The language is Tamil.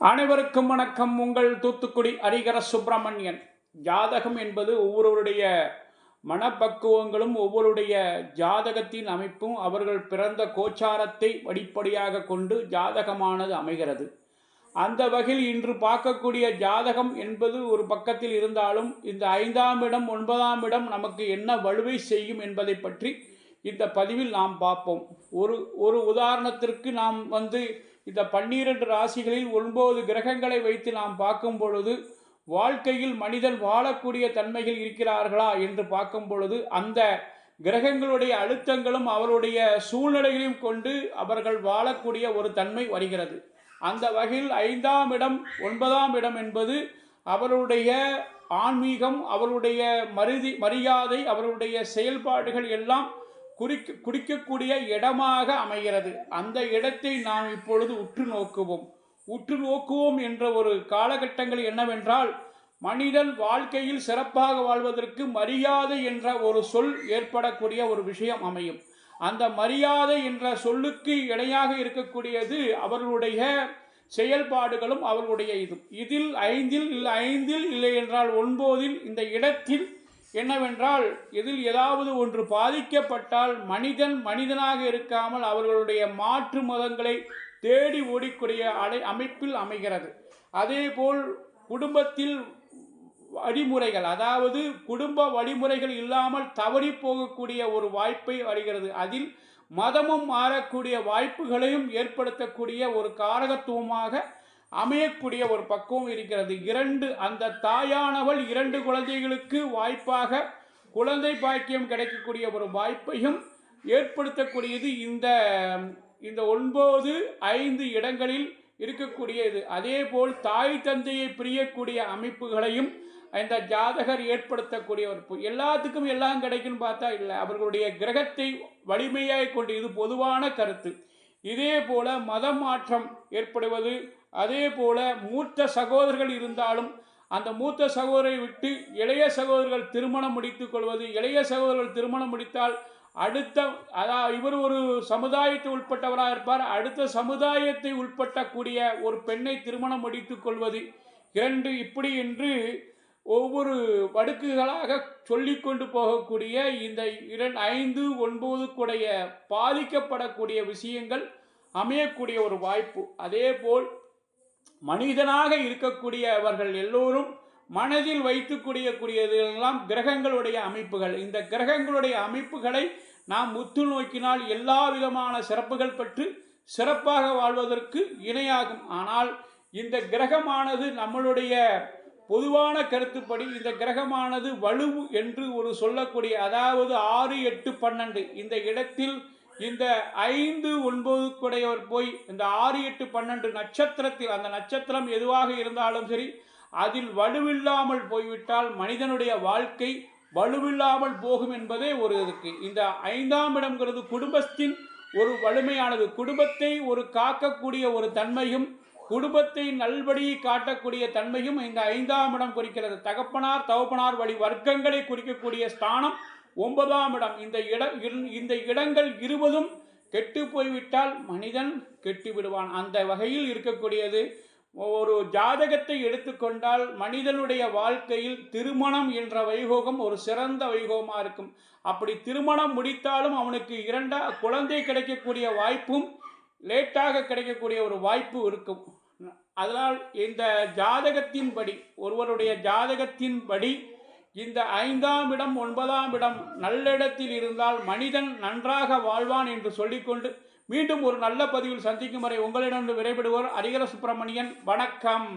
அனைவருக்கும் வணக்கம். உங்கள் தூத்துக்குடி ஹரிகர சுப்பிரமணியன். ஜாதகம் என்பது ஒவ்வொருவருடைய மனப்பக்குவங்களும் ஒவ்வொருடைய ஜாதகத்தின் அமைப்பும் அவர்கள் பிறந்த கோச்சாரத்தை அடிப்படையாக கொண்டு ஜாதகமானது அமைகிறது. அந்த வகையில் இன்று பார்க்கக்கூடிய ஜாதகம் என்பது ஒரு பக்கத்தில் இருந்தாலும் இந்த ஐந்தாம் இடம் ஒன்பதாம் இடம் நமக்கு என்ன வலுவை செய்யும் என்பதை பற்றி இந்த பதிவில் நாம் பார்ப்போம். ஒரு ஒரு உதாரணத்திற்கு நாம் வந்து இந்த பன்னிரண்டு ராசிகளில் ஒன்பது கிரகங்களை வைத்து நாம் பார்க்கும் பொழுது வாழ்க்கையில் மனிதன் வாழக்கூடிய தன்மைகள் இருக்கிறார்களா என்று பார்க்கும் பொழுது அந்த கிரகங்களுடைய அழுத்தங்களும் அவருடைய சூழ்நிலைகளையும் கொண்டு அவர்கள் வாழக்கூடிய ஒரு தன்மை வருகிறது. அந்த வகையில் ஐந்தாம் இடம் ஒன்பதாம் இடம் என்பது அவருடைய ஆன்மீகம் அவருடைய மருதி மரியாதை அவருடைய செயல்பாடுகள் எல்லாம் குறிக்க குறிக்கக்கூடிய இடமாக அமைகிறது. அந்த இடத்தை நாம் இப்பொழுது உற்று நோக்குவோம். உற்று நோக்குவோம் என்ற ஒரு காலகட்டங்கள் என்னவென்றால் மனிதன் வாழ்க்கையில் சிறப்பாக வாழ்வதற்கு மரியாதை என்ற ஒரு சொல் ஏற்படக்கூடிய ஒரு விஷயம் அமையும். அந்த மரியாதை என்ற சொல்லுக்கு இணையாக இருக்கக்கூடியது அவர்களுடைய செயல்பாடுகளும் அவர்களுடைய இதும். இதில் ஐந்தில் இல்லை ஐந்தில் இல்லை என்றால் ஒன்பதில் இந்த இடத்தில் என்னவென்றால் இதில் ஏதாவது ஒன்று பாதிக்கப்பட்டால் மனிதன் மனிதனாக இருக்காமல் அவர்களுடைய மாற்று மதங்களை தேடி ஓடிக்கூடிய அடை அமைப்பில் அமைகிறது. அதேபோல் குடும்பத்தில் வழிமுறைகள் அதாவது குடும்ப வழிமுறைகள் இல்லாமல் தவறி போகக்கூடிய ஒரு வாய்ப்பை வருகிறது அதில் மதமும் மாறக்கூடிய வாய்ப்புகளையும் ஏற்படுத்தக்கூடிய ஒரு காரகத்துவமாக அமையக்கூடிய ஒரு பக்குவம் இருக்கிறது. இரண்டு அந்த தாயானவள் இரண்டு குழந்தைகளுக்கு வாய்ப்பாக குழந்தை பாக்கியம் கிடைக்கக்கூடிய ஒரு வாய்ப்பையும் ஏற்படுத்தக்கூடியது. இந்த இந்த ஒன்பது ஐந்து இடங்களில் இருக்கக்கூடிய இது அதே போல் தாய் தந்தையை பிரியக்கூடிய அமைப்புகளையும் இந்த ஜாதகர் ஏற்படுத்தக்கூடிய ஒரு எல்லாத்துக்கும் எல்லாம் கிடைக்கும்னு பார்த்தா இல்லை. அவர்களுடைய கிரகத்தை வலிமையாக கொண்டு இது பொதுவான கருத்து. இதே போல மதம் மாற்றம் ஏற்படுவது அதே போல மூத்த சகோதரர்கள் இருந்தாலும் அந்த மூத்த சகோதரை விட்டு இளைய சகோதரர்கள் திருமணம் முடித்துக் கொள்வது இளைய சகோதரர்கள் திருமணம் முடித்தால் அடுத்த அதாவது இவர் ஒரு சமுதாயத்தை உட்பட்டவராக இருப்பார். அடுத்த சமுதாயத்தை உட்பட்டக்கூடிய ஒரு பெண்ணை திருமணம் முடித்துக் கொள்வது இரண்டு இப்படி என்று ஒவ்வொரு வடுக்குகளாக சொல்லிக்கொண்டு போகக்கூடிய இந்த இரண்டு ஐந்து ஒன்பதுக்குடைய பாதிக்கப்படக்கூடிய விஷயங்கள் அமையக்கூடிய ஒரு வாய்ப்பு. அதே போல் மனிதனாக இருக்கக்கூடியவர்கள் எல்லோரும் மனதில் வைத்துக்கூடிய கூடியதெல்லாம் கிரகங்களுடைய அமைப்புகள். இந்த கிரகங்களுடைய அமைப்புகளை நாம் முத்து நோக்கினால் எல்லா விதமான சிறப்புகள் பெற்று சிறப்பாக வாழ்வதற்கு இணையாகும். ஆனால் இந்த கிரகமானது நம்மளுடைய பொதுவான கருத்துப்படி இந்த கிரகமானது வலு என்று ஒரு சொல்லக்கூடிய அதாவது ஆறு எட்டு பன்னெண்டு. இந்த இடத்தில் இந்த ஐந்து ஒன்பதுக்குடையவர் போய் இந்த ஆறு எட்டு பன்னெண்டு நட்சத்திரத்தில் அந்த நட்சத்திரம் எதுவாக இருந்தாலும் சரி அதில் வலுவில்லாமல் போய்விட்டால் மனிதனுடைய வாழ்க்கை வலுவில்லாமல் போகும் என்பதே ஒரு இதுக்கு. இந்த ஐந்தாம் இடம்ங்கிறது குடும்பத்தின் ஒரு வலிமையானது. குடும்பத்தை ஒரு காக்கக்கூடிய ஒரு தன்மையும் குடும்பத்தை நல்வழி காட்டக்கூடிய தன்மையும் இந்த ஐந்தாம் இடம் குறிக்கிறது. தகப்பனார் தகப்பனார் வழி வர்க்கங்களை குறிக்கக்கூடிய ஸ்தானம் ஒன்பதாம் இடம். இந்த இட இந்த இடங்கள் இருபதும் கெட்டு போய்விட்டால் மனிதன் கெட்டு விடுவான். அந்த வகையில் இருக்கக்கூடியது ஒரு ஜாதகத்தை எடுத்துக்கொண்டால் மனிதனுடைய வாழ்க்கையில் திருமணம் என்ற வைகோகம் ஒரு சிறந்த வைகோகமாக இருக்கும். அப்படி திருமணம் முடித்தாலும் அவனுக்கு இரண்டா குழந்தை கிடைக்கக்கூடிய வாய்ப்பும் லேட்டாக கிடைக்கக்கூடிய ஒரு வாய்ப்பு இருக்கும். அதனால் இந்த ஜாதகத்தின்படி ஒருவருடைய ஜாதகத்தின்படி இந்த ஐந்தாம் இடம் ஒன்பதாம் இடம் நல்லிடத்தில் இருந்தால் மனிதன் நன்றாக வாழ்வான் என்று சொல்லிக்கொண்டு மீண்டும் ஒரு நல்ல பதிவில் சந்திக்கும் வரை உங்களிடம் விடைபெறுவோர் ஹரிகர சுப்பிரமணியன் வணக்கம்.